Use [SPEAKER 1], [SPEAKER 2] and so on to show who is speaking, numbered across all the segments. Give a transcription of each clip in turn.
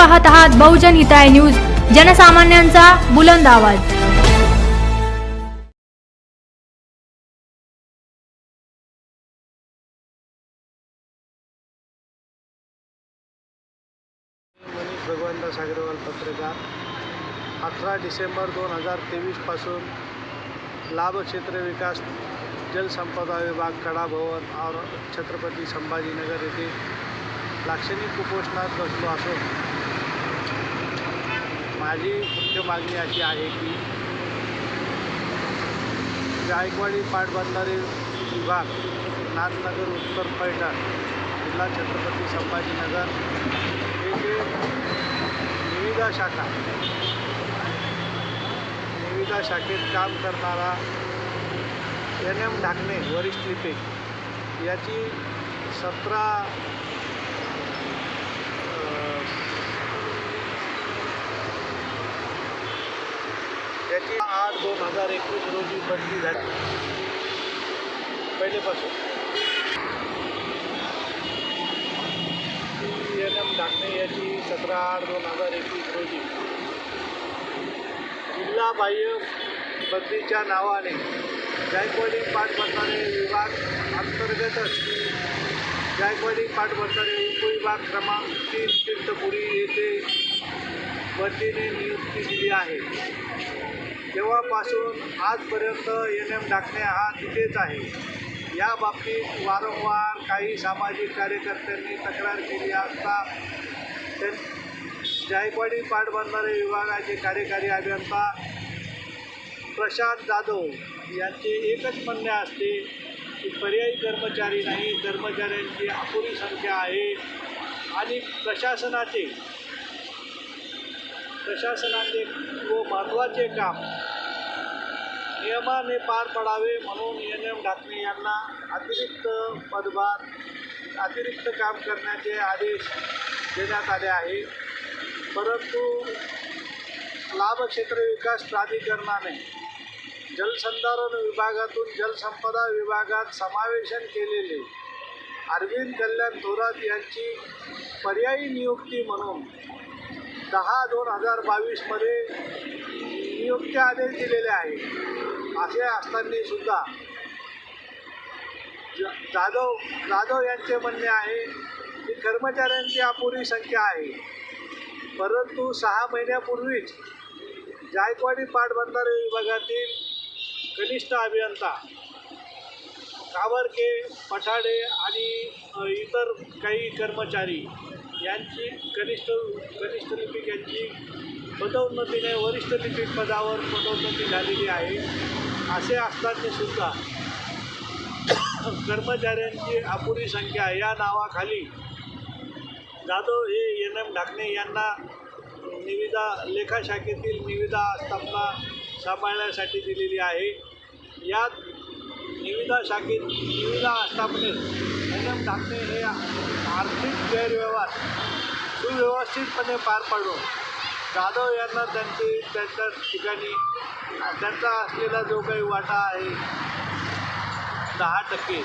[SPEAKER 1] पाहत आहात बहुजन हिताय न्यूज. जनसामान्यांचा बुलंद आवाज.
[SPEAKER 2] भगवंतदास अग्रवाल पत्रकार अठरा डिसेंबर दोन हजार तेवीसपासून लाभ क्षेत्र विकास जलसंपदा विभाग कडा भवन और छत्रपती संभाजीनगर येथे लाक्षणिक कुपोषणात बसलो असून माझी मुख्य मागणी अशी आहे की जायकवाडी पाटबंधारे विभाग नाथनगर उत्तर पैठण जिल्हा छत्रपती संभाजीनगर येथे निविदा शाखा निविदा शाखेत काम करणारा एन एम ढाकणे वरिष्ठ लिपिक याची सतरा त्याची आठ दोन हजार एकवीस रोजी बदली झाली. पहिलेपासून. एन एम ढाकणे याची सतरा आठ दोन हजार एकवीस रोजी. जिल्हा बाह्य बदलीच्या नावाने जायकवाडी पाटबंधारे विभाग अंतर्गतच जायकवाडी पाटबंधारे उपविभाग क्रमांक तीन तीर्थपुरी येथे बदलीने नियुक्ती दिली आहे. तेव्हापासून आजपर्यंत एन एम डाकणे हा तिथेच आहे. या बाबतीत वारंवार काही सामाजिक कार्यकर्त्यांनी तक्रार केली असता त्यां जायकवाडी पाटबंधारे विभागाचे कार्यकारी अभियंता प्रशांत जाधव यांचे एकच म्हणणे असते की पर्यायी कर्मचारी नाही कर्मचाऱ्यांची अपुरी संख्या आहे आणि प्रशासनाचे प्रशासनाचे व महत्त्वाचे काम. नियमाने पार पडावे म्हणून एन एम ढाकणे यांना अतिरिक्त पदभार अतिरिक्त काम करण्याचे आदेश देण्यात आले आहे. परंतु लाभक्षेत्र विकास प्राधिकरणाने जलसंधारण विभागातून जलसंपदा विभागात समावेशन केलेले अरविंद कल्याण थोरात यांची पर्यायी नियुक्ती म्हणून दहा दोन हजार बावीसमध्ये नियुक्ती आदेश दिलेले आहे. असे असताना सुद्धा जाधव जाधव यांचे म्हणणे आहे की कर्मचाऱ्यांची अपुरी संख्या आहे. परंतु सहा महिन्यापूर्वीच जायकवाडी पाटबंधारे विभागातील कनिष्ठ अभियंता कावरके पठाडे आणि इतर काही कर्मचारी यांची कनिष्ठ कनिष्ठ त्यांची पदोन्नतीने वरिष्ठ लिपिक पदावर पदोन्नती झालेली आहे. असे असताना सुद्धा कर्मचाऱ्यांची अपुरी संख्या या नावाखाली जाधव हे एन एम ढाकणे यांना निविदा लेखा शाखेतील निविदा स्थापना सांभाळण्यासाठी दिलेली आहे. यात निविदा शाखेत निविदा आस्थापनेत एन एम ढाकणे हे आर्थिक गैरव्यवहार सुव्यवस्थितपणे पार पाडून जाधव यांना त्यांचे त्यांच्या ठिकाणी त्यांचा असलेला जो काही वाटा आहे दहा टक्के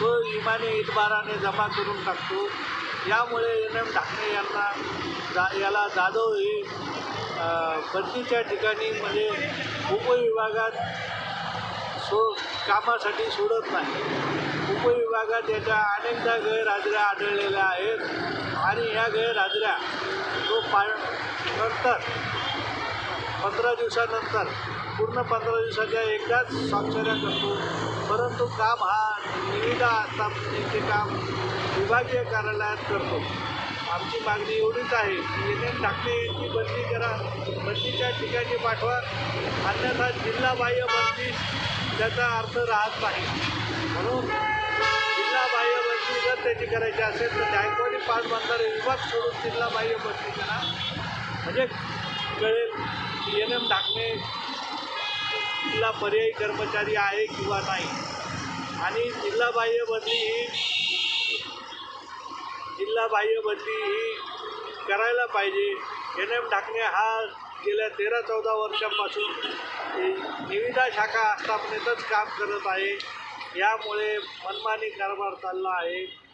[SPEAKER 2] तो इमाने इतबाराने जमा करून टाकतो. यामुळे एन एम ढाकणे यांना जा याला जाधव हे अ, बदलीच्या ठिकाणी म्हणजे उपविभागात सो कामासाठी सोडत नाही. उपविभागात याच्या अनेकदा गैरहजऱ्या आढळलेल्या आहेत. आणि ह्या गैरहजऱ्या तो पा नंतर पंधरा दिवसानंतर पूर्ण पंधरा दिवसाच्या एकदाच स्वाक्षऱ्या करतो. परंतु काम हा निविदा स्थापनेचे काम विभागीय कार्यालयात करतो. आमची मागणी एवढीच आहे की एन एम यांची बदली करा. बदलीच्या ठिकाणी पाठवा. अन्यथा जिल्हाबाह्य बदली त्याचा अर्थ राहत नाही. म्हणून जर त्याची करायची असेल तर जायकवाडी पाच बंधारे विभाग सोडून जिल्हा बाह्य बदली करा. म्हणजे कळेल एन एम ढाकणे जिल्हा पर्यायी कर्मचारी आहे किंवा नाही. आणि जिल्हा बाह्य बदली ही जिल्हा बाह्य बदली ही करायला पाहिजे. एन एम ढाकणे हा गेल्या तेरा चौदा वर्षांपासून निविदा शाखा आस्थापनेतच काम करत आहे. यामुळे मनमानी कारभार चालला आहे.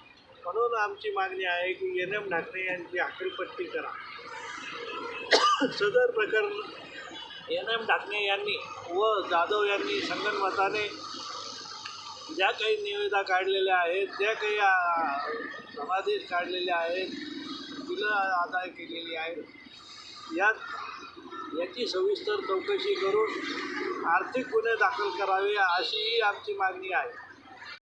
[SPEAKER 2] म्हणून आमची मागणी आहे की एन एम ठाकरे यांची हकालपट्टी करा. सदर प्रकरण एन एम ठाकरे यांनी व जाधव यांनी संगणमताने ज्या काही निवेदा काढलेल्या आहेत ज्या काही समादेश काढलेल्या काढलेले आहेत बिलं आदाय केलेली आहेत. यात याची सविस्तर चौकशी करून आर्थिक गुन्हे दाखल करावे अशीही आमची मागणी आहे.